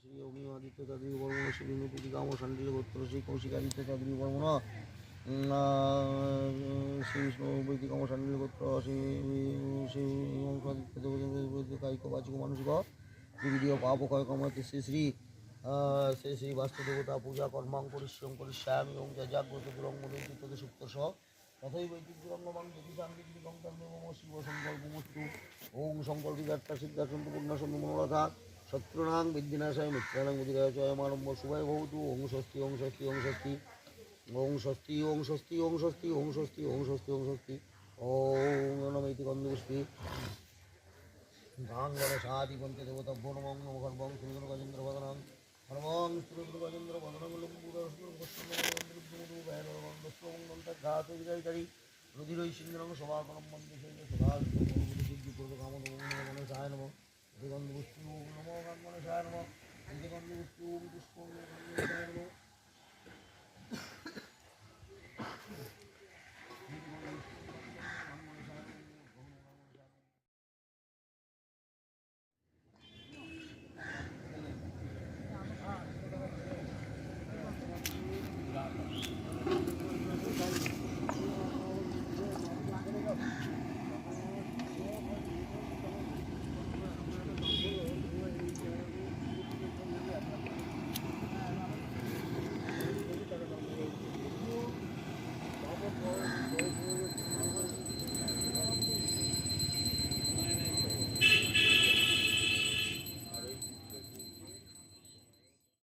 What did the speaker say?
শ্রী অগ্নিমাদিত্য তাদের বর্মণ শ্রী নকুটি কাম সান্ডিল গোত্র, শ্রী কৌশিকাদিত্য তাদের বর্মণ শ্রী বৈদিক কাম সান্ডিল গোত্র, শ্রী শ্রী কায়িক বাচিক মানসিক বিবিধীয় পাপ কয় কমাতে শ্রী শ্রী শ্রী শ্রী বাস্তুদেবতা পূজা কর্মাং পরিশ্রম পরিশ্রাম এবং জাগ্রত দুরঙ্গ নৈতিত্ব সুপ্ত সহ। তথই বৈদিক দুরঙ্গমাং যদি সাংবিধিক অঙ্কার শিব সংকল্প মস্তু ওং সংকল্পিকার্তা সিদ্ধাসন্ত পূর্ণাসন্ত মনোরথা শত্রুনাং বিদ্যিনাশায় মিত্রাণাং মুদিরায় চয়মারম্ভ শুভায় ভবতু, ওং স্বস্তি ওং স্বস্তি ওং স্বস্তি। ওং স্বস্তি ওং স্বস্তি ওং স্বস্তি ওং স্বস্তি ওং স্বস্তি ওং স্বস্তি। ওং নমৈতি গন্ধপুষ্পী গাং গণসাদি পঞ্চ দেবতাভ্যো নমং নম গর্ভং সুন্দর গজেন্দ্র বদনাং হরমং সুরদ্র গজেন্দ্র বদনং ঘাত বিজয়কারী রুধিরৈ সিংহং সভাকরম মন্দির সদা